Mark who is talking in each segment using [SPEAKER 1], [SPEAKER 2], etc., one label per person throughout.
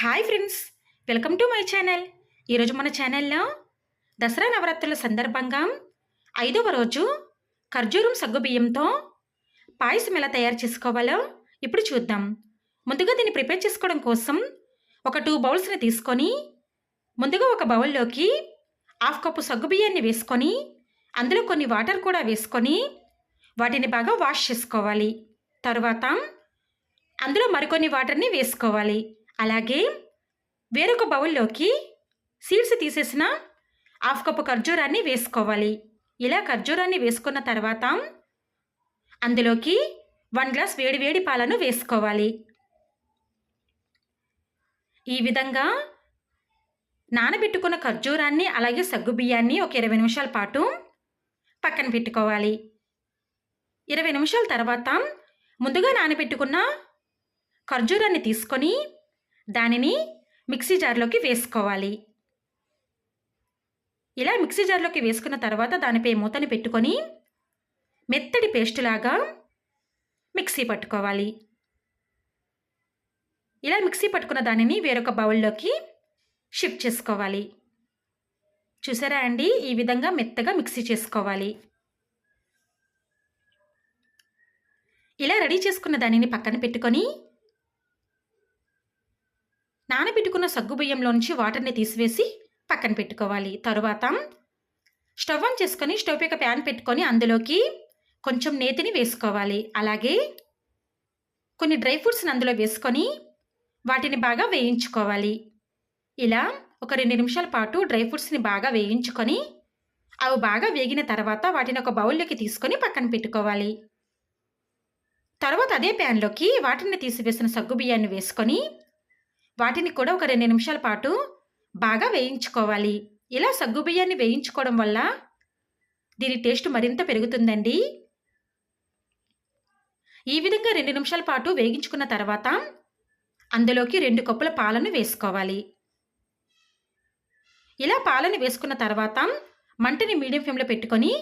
[SPEAKER 1] Hi friends welcome to my channel ఈరోజు మన ఛానల్లో దసరా నవరాత్రుల సందర్భంగా ఐదవ రోజు ఖర్జూరం సగ్గుబియ్యంతో పాయసం ఎలా తయారు చేసుకోవాలో ఇప్పుడు చూద్దాం. ముందుగా దీన్ని ప్రిపేర్ చేసుకోవడం కోసం ఒక టూ బౌల్స్ని తీసుకొని ముందుగా ఒక బౌల్లోకి హాఫ్ కప్పు సగ్గుబియ్యాన్ని వేసుకొని అందులో కొన్ని వాటర్ కూడా వేసుకొని వాటిని బాగా వాష్ చేసుకోవాలి. తర్వాత అందులో మరికొన్ని వాటర్ని వేసుకోవాలి. అలాగే వేరొక బౌల్లోకి సీడ్స్ తీసేసిన హాఫ్ కప్పు ఖర్జూరాన్ని వేసుకోవాలి. ఇలా ఖర్జూరాన్ని వేసుకున్న తర్వాత అందులోకి వన్ గ్లాస్ వేడి వేడి పాలను వేసుకోవాలి. ఈ విధంగా నానబెట్టుకున్న ఖర్జూరాన్ని అలాగే సగ్గుబియ్యాన్ని ఒక ఇరవై నిమిషాల పాటు పక్కన పెట్టుకోవాలి. ఇరవై నిమిషాల తర్వాత ముందుగా నానబెట్టుకున్న ఖర్జూరాన్ని తీసుకొని దానిని మిక్సీ జార్లోకి వేసుకోవాలి. ఇలా మిక్సీ జార్లోకి వేసుకున్న తర్వాత దానిపై మూతని పెట్టుకొని మెత్తడి పేస్టులాగా మిక్సీ పట్టుకోవాలి. ఇలా మిక్సీ పట్టుకున్న దానిని వేరొక బౌల్లోకి షిఫ్ట్ చేసుకోవాలి. చూసారా అండి? ఈ విధంగా మెత్తగా మిక్సీ చేసుకోవాలి. ఇలా రెడీ చేసుకున్న దానిని పక్కన పెట్టుకొని నానబెట్టుకున్న సగ్గుబియ్యంలో నుంచి వాటర్ని తీసివేసి పక్కన పెట్టుకోవాలి. తరువాత స్టవ్ ఆన్ చేసుకొని స్టవ్ యొక్క ప్యాన్ పెట్టుకొని అందులోకి కొంచెం నేతిని వేసుకోవాలి. అలాగే కొన్ని డ్రై ఫ్రూట్స్ని అందులో వేసుకొని వాటిని బాగా వేయించుకోవాలి. ఇలా ఒక రెండు నిమిషాల పాటు డ్రై ఫ్రూట్స్ని బాగా వేయించుకొని అవి బాగా వేగిన తర్వాత వాటిని ఒక బౌల్లోకి తీసుకొని పక్కన పెట్టుకోవాలి. తర్వాత అదే ప్యాన్లోకి వాటిని తీసివేసిన సగ్గుబియ్యాన్ని వేసుకొని వాటిని కూడా ఒక రెండు నిమిషాల పాటు బాగా వేయించుకోవాలి. ఇలా సగ్గుబియ్యాన్ని వేయించుకోవడం వల్ల దీని టేస్ట్ మరింత పెరుగుతుందండి. ఈ విధంగా రెండు నిమిషాల పాటు వేగించుకున్న తర్వాత అందులోకి రెండు కప్పుల పాలను వేసుకోవాలి. ఇలా పాలను వేసుకున్న తర్వాత మంటని మీడియం ఫ్లేమ్లో పెట్టుకొని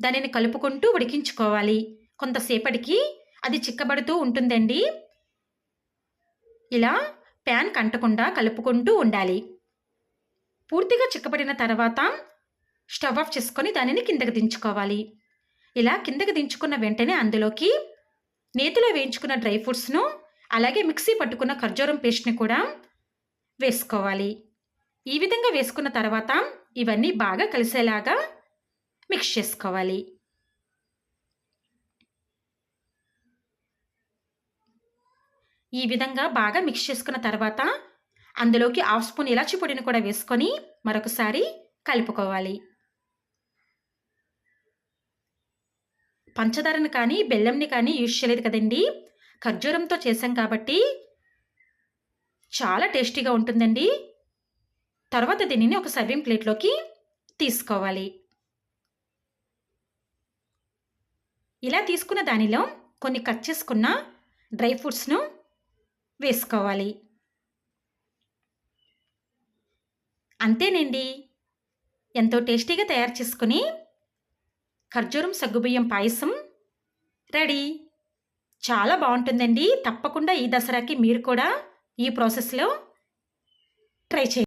[SPEAKER 1] దానిని కలుపుకుంటూ ఉడికించుకోవాలి. కొంతసేపటికి అది చిక్కబడుతూ ఉంటుందండి. ఇలా ప్యాన్ కంటకుండా కలుపుకుంటూ ఉండాలి. పూర్తిగా చిక్కబడిన తర్వాత స్టవ్ ఆఫ్ చేసుకొని దానిని కిందకి దించుకోవాలి. ఇలా కిందకి దించుకున్న వెంటనే అందులోకి నేతిలో వేయించుకున్న డ్రై ఫ్రూట్స్ను అలాగే మిక్సీ పట్టుకున్న ఖర్జూరం పేస్ట్ని కూడా వేసుకోవాలి. ఈ విధంగా వేసుకున్న తర్వాత ఇవన్నీ బాగా కలిసేలాగా మిక్స్ చేసుకోవాలి. ఈ విధంగా బాగా మిక్స్ చేసుకున్న తర్వాత అందులోకి హాఫ్ స్పూన్ ఇలాచి పొడిని కూడా వేసుకొని మరొకసారి కలుపుకోవాలి. పంచదారని కానీ బెల్లంని కానీ యూజ్ చేయలేదు కదండి. ఖర్జూరంతో చేసాం కాబట్టి చాలా టేస్టీగా ఉంటుందండి. తర్వాత దీనిని ఒక సర్వింగ్ ప్లేట్లోకి తీసుకోవాలి. ఇలా తీసుకున్న దానిలో కొన్ని కట్ చేసుకున్న డ్రై ఫ్రూట్స్ను వేసుకోవాలి. అంతేనండి. ఎంతో టేస్టీగా తయారు చేసుకుని ఖర్జూరం సగ్గుబియ్యం పాయసం రెడీ. చాలా బాగుంటుందండి. తప్పకుండా ఈ దసరాకి మీరు కూడా ఈ ప్రాసెస్లో ట్రై చేయండి.